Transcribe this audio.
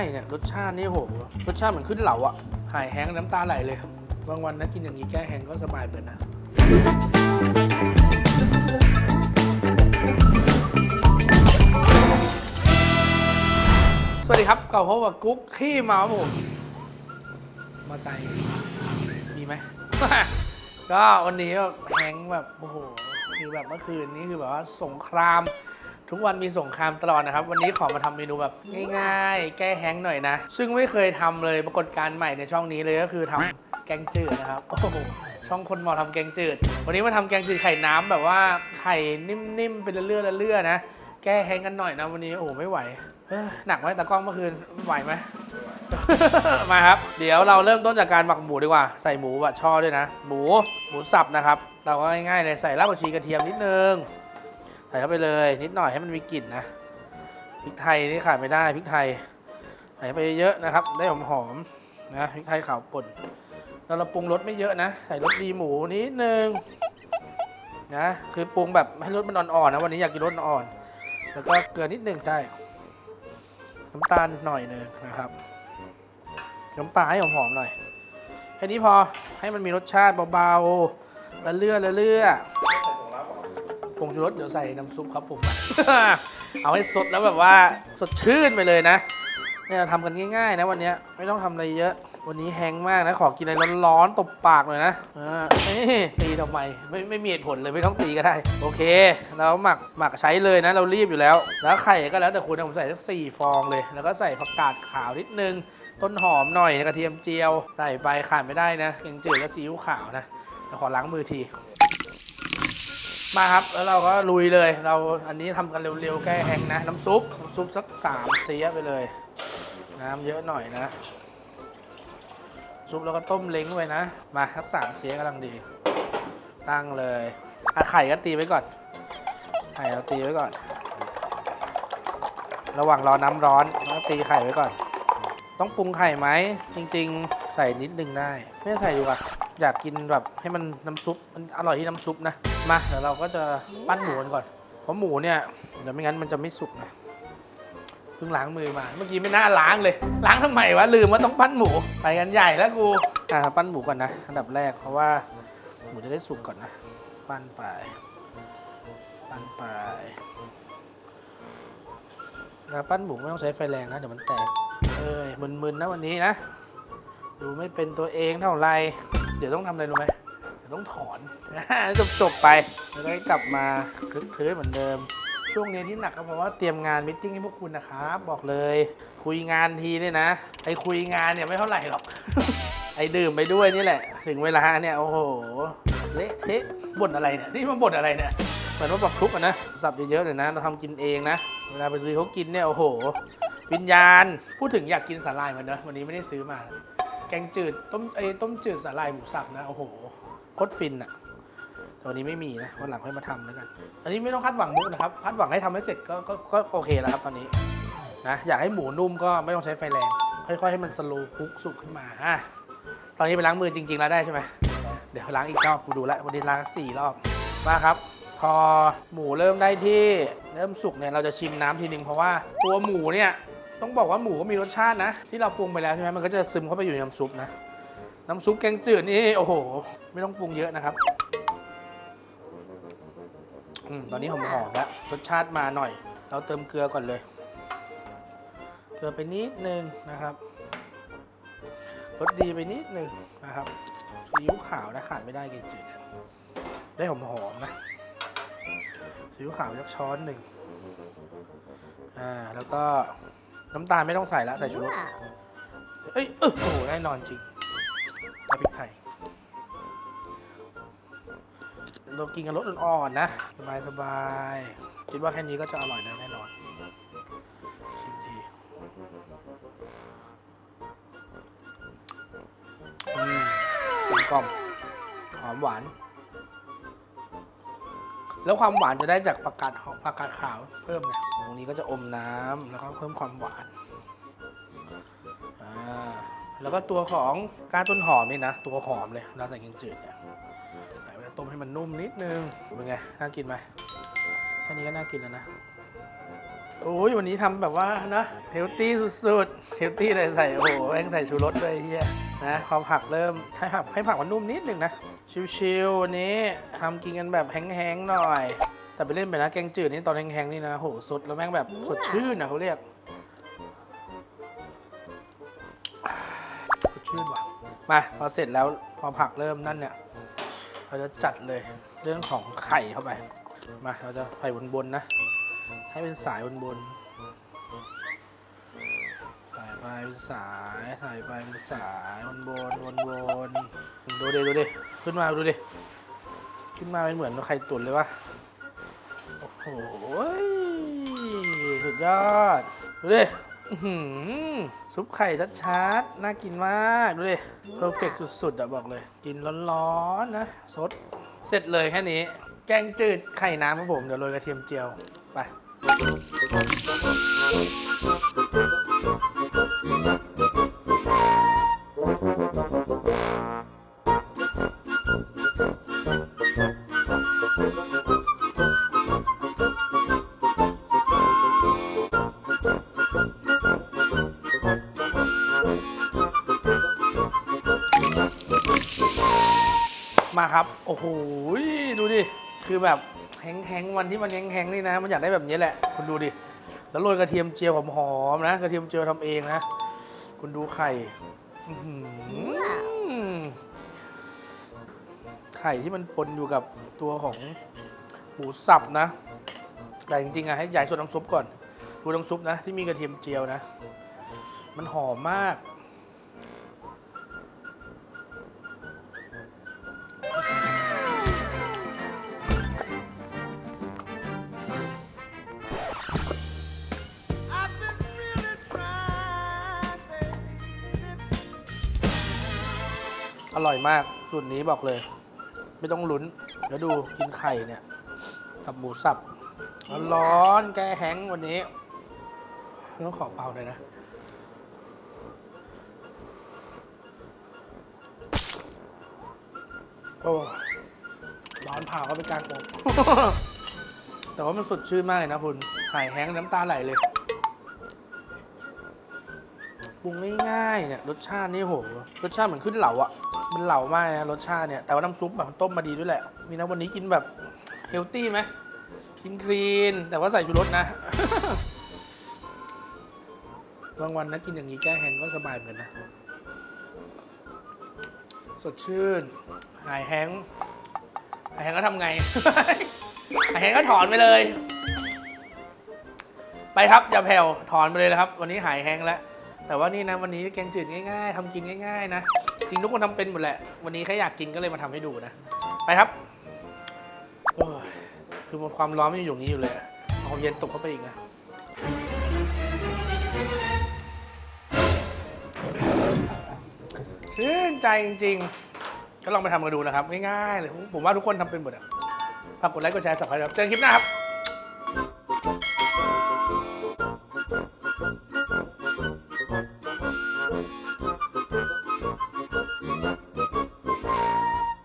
ายเนี่ยรสชาตินี่โหรสชาติเหมือนขึ้นเหลาอะหายแห้งน้ำตาไหลเลยบางวันนะกินอย่างนี้แก้แห้งก็สบายเหมือนนะสวัสดีครับก่าพบกับกุ๊กขี้เมาผมมาใส่มีไหมก็วันนี้ก็แฮงแบบโอ้โหคือแบบเมื่อคืนนี้คือแบบว่าสงคราม ทุกวันมีสงครามตลอดนะครับ วันนี้ขอมาทำเมนูแบบง่ายๆ แก้แฮงก์หน่อยนะ ซึ่งไม่เคยทำเลยปรากฏการณ์ใหม่ในช่องนี้เลยก็คือทำแกงจืดนะครับโอ้โหช่องคนหมอทำแกงจืด วันนี้มาทำแกงจืดไข่น้ำแบบว่าไข่นิ่มๆเป็นเลื่อนๆเลื่อนๆนะ แก้แฮงกันหน่อยนะวันนี้โอ้ไม่ไหวหนักไหมตากล้องเมื่อคืนไหวไหมมาครับ เดี๋ยวเราเริ่มต้นจากการหมักหมูดีกว่า ใส่หมูบะช่อด้วยนะ หมูหมูสับนะครับ เราก็ง่ายๆเลยใส่รากผักชีกระเทียมนิดนึง ใส่เข้าไปเลยนิดหน่อยให้มันมีกลิ่นนะพริกไทยนี่ขาดไม่ได้พริกไทยใส่ไปเยอะนะครับ ได้หอมๆนะพริกไทยขาวป่นเราปรุงรสไม่เยอะนะ ใส่รสดีหมูนิดนึงนะคือปรุงแบบให้รสมันอ่อนๆนะวันนี้อยากกินรสอ่อนแล้วก็เกลือนิดนึงได้น้ำตาลหน่อยหนึงนะครับน้ำปลาให้หอมๆหน่อยแค่นี้พอให้มันมีรสชาติเบาๆละเลื่อละเลื่อ ผงชูรสเดี๋ยวใส่น้ำซุปครับผม เอาให้สดแล้วแบบว่าสดชื่นไปเลยนะเนี่ยเราทำกันง่ายๆ นะวันนี้ไม่ต้องทำอะไรเยอะ วันนี้แห้งมากนะ ขอกินอะไรร้อนๆตบปากเลยนะอ่านี่ตีทำไมไม่ไม่มีเหตุผลเลยไม่ต้องตีก็ได้ โอเค เราหมักหมักใช้เลยนะ เรารีบอยู่แล้ว แล้วไข่ก็แล้วแต่คุณนะผมใส่สักสี่ฟองเลย แล้วก็ใส่ผักกาดขาวนิดนึง ต้นหอมหน่อยกระเทียมเจียว ใส่ไปขาดไม่ได้นะแกงจืดและซีอิ๊วขาวนะเดี๋ยวขอล้างมือที มาครับ แล้วเราก็ลุยเลย เราอันนี้ทำกันเร็วๆ แก้แห้งนะ น้ำซุปน้ำซุปสักสามเสียไปเลย น้ำเยอะหน่อยนะ ซุปแล้วก็ต้มเล้งไว้นะ มาสักสามเสียกำลังดี ตั้งเลยอะไข่ก็ตีไว้ก่อน ไข่เราตีไว้ก่อน ระหว่างรอน้ำร้อนเราก็ตีไข่ไว้ก่อน ต้องปรุงไข่ไหม จริง ๆ ใส่นิดนึงได้ ไม่ใส่ดีกว่า อยากกินแบบให้มันน้ำซุปมันอร่อยที่น้ำซุปนะ มาเดี๋ยวเราก็จะปั้นหมูกันก่อน เพราะหมูเนี่ยเดี๋ยวไม่งั้นมันจะไม่สุกนะเพิ่งล้างมือมา เมื่อกี้ไม่น่าล้างเลย ล้างทำไมวะลืมว่าต้องปั้นหมูไปกันใหญ่แล้วกูอ่าปั้นหมูก่อนนะอันดับแรกเพราะว่าหมูจะได้สุกก่อนนะ ปั้นไป ปั้นไปแล้วปั้นหมูไม่ต้องใช้ไฟแรงนะเดี๋ยวมันแตกเอ้ยมึนๆนะวันนี้นะ ดูไม่เป็นตัวเองเท่าไหร เดี๋ยวต้องทำอะไรรู้ไหมเดี๋ยวต้องถอนจบจบๆไปแล้วก็กลับมาคลึกคลื้นเหมือนเดิม ช่วงนี้ที่หนักก็เพราะว่าเตรียมงานมิทติ้งให้พวกคุณนะครับบอกเลย คุยงานทีเนี่ยนะไอ้คุยงานเนี่ยไม่เท่าไหร่หรอกไอ้ดื่มไปด้วยนี่แหละ ถึงเวลาเนี่ยโอ้โหเละเทะบ่นอะไรเนี่ยนี่มันบ่นอะไรเนี่ยเหมือนว่าแบบทุกข์อะนะสับเยอะๆเลยนะ เราทำกินเองนะ เวลาไปซื้อเขากินเนี่ยโอ้โห วิญญาณ พูดถึงอยากกินสาหร่ายมันเนอะวันนี้ไม่ได้ซื้อมา แกงจืดต้มไอ้ต้มจืดสาหร่ายหมูสับนะโอ้โหโคตรฟินอะแตวันนี้ไม่มีนะวันหลังค่อยมาทำแล้วกัน อันนี้ไม่ต้องคาดหวังมุกนะครับคาดหวังให้ทำให้เสร็จก็ก็ก็โอเคแล้วครับตอนนี้นะอยากให้หมูนุ่มก็ไม่ต้องใช้ไฟแรงค่อยๆให้มันสโลว์คุกสุกขึ้นมาอะตอนนี้ไปล้างมือจริง ๆ แล้วได้ใช่ไหมเดี๋ยวล้างอีกรอบกูดูแลววันนี้ล้างสี่รอบมาครับ พอหมูเริ่มได้ที่เริ่มสุกเนี่ยเราจะชิมน้ำทีนึงเพราะว่าตัวหมูเนี่ย ต้องบอกว่าหมูก็มีรสชาตินะ ที่เราปรุงไปแล้วใช่ไหมมันก็จะซึมเข้าไปอยู่ในน้ำซุปนะ น้ำซุปแกงจืดนี่โอ้โห ไม่ต้องปรุงเยอะนะครับอมตอนนี้หอมๆแล้วรสชาติมาหน่อย เราเติมเกลือก่อนเลย เกลือไปนิดนึงนะครับรสดีไปนิดนึงนะครับซีอิ๊วขาวนะขาดไม่ได้แกงจืดได้หอมๆนะซีอิ๊วขาวสักช้อนหนึ่งอ่าแล้วก็ น้ำตาลไม่ต้องใส่ละใส่ชูรสเอ้ยเออโอ้โหแน่นอนจริงเอาพริกไทยเรากินกันรสอ่อนๆนะ สบายสบายๆคิดว่าแค่นี้ก็จะอร่อยแล้วแน่นอนชิมทีอืมกลมกล่อมหอมหวาน แล้วความหวานจะได้จากผักกาดหอมผักกาดขาวเพิ่มไงต รงนี้ก็จะอมน้ำแล้วก็เพิ่มความหวานอ่าแล้วก็ตัวของก้านต้นหอมนี่นะ ตัวหอมเลยเราใส่แกงจืดเนี่ยใส่ไปต้มให้มันนุ่มนิดนึงเป็นไงน่ากินไหมแค่นี้ก็น่ากินแล้วนะโอ้ยวันนี้ทำแบบว่านะเฮลตี้สุดๆเฮลตี้เลยใส่โอ้โหแม่งใส่ชูรสด้วยไอ้เฮียนะความผักเริ่มให้ผักให้ผักมันนุ่มนิดนึงนะชิวๆวันนี้ทำกินกันแบบแห้งๆหน่อย แต่ไปเล่นไปนะแกงจืดนี่ตอนแห้งๆนี่นะโหสดแล้วแม่งแบบสดชื่นนะเขาเรียกสดชื่นว่ะมาพอเสร็จแล้วพอผักเริ่มนั่นเนี่ยเราจะจัดเลยเรื่องของไข่เข้าไปมาเราจะใส่บนๆนะ ให้เป็นสายบนบนๆใส่ไปเป็นสายใส่ไปเป็นสายบนบนบนบนดูดิดูดิขึ้นมาดูดิขึ้นมาเป็นเหมือนไข่ตุ๋นเลยวะโอ้โห สุดยอด ดูดิซุปไข่ชัดๆน่ากินมาก ดูดิเพอร์เฟกสุดๆอะบอกเลย กินร้อนๆนะ สด เสร็จเลยแค่นี้ แกงจืดไข่น้ำครับผม เดี๋ยวโรยกระเทียมเจียว ไปมา อ้โหดูดิ คือแบบแห้งๆวันที่มันแห้งๆนี่นะ มันอยากได้แบบนี้แหละ คุณดูดิ แล้วโรยกระเทียมเจียวหอมๆนะ กระเทียมเจียวทำเองนะ คุณดูไข่ไข่ที่มันปนอยู่กับตัวของหมูสับนะ แต่จริงๆอะให้ใหญ่ส่วนน้ำซุปก่อน ดูน้ำซุปนะ ที่มีกระเทียมเจียวนะ มันหอมมาก อร่อยมากสูตรนี้บอกเลย ไม่ต้องลุ้นแล้วดูกินไข่เนี่ย กับหมูสับร้อนแกแห้งวันนี้ต้องขอเป่าหน่อยนะโอ้ร้อนเผาก็ไปกลางอกแต่ว่ามันสดชื่นมากเลยนะคุณไข่แห้งน้ำตาไหลเลย ปรุงง่ายๆเนี่ยรสชาตินี่โหรสชาติเหมือนขึ้นเหลาอะมันเหลามากนะรสชาติเนี่ยแต่ว่าน้ำซุปแบบมันต้มมาดีด้วยแหละมีนะวันนี้กินแบบเฮลตี้ไหมกินคลีน แต่ว่าใส่ชูรสนะบางวันนะกินอย่างนี้แก้แห้งก็สบายเหมือนกันนะ สดชื่น หายแห้งหายแห้งก็ทำไง หายแห้งก็ถอนไปเลย ไปครับอย่าแผ่วถอนไปเลยนะครับ วันนี้หายแห้งแล้ว แต่ว่านี่นะวันนี้แกงจืดง่ายๆทำกินง่ายๆนะจริงทุกคนทำเป็นหมดแหละ วันนี้แค่อยากกินก็เลยมาทำให้ดูนะ ไปครับโอ้ยคือความร้อนมันอยู่อย่างนี้อยู่เลยอะเอาความเย็นตกเข้าไปอีกนะชื่นใจจริงๆ ก็ลองไปทำกันดูนะครับ ง่ายๆเลยผมว่าทุกคนทำเป็นหมดอะฝากกดไลค์กดแชร์สับสไครต์ครับเจอกันคลิปหน้าครับ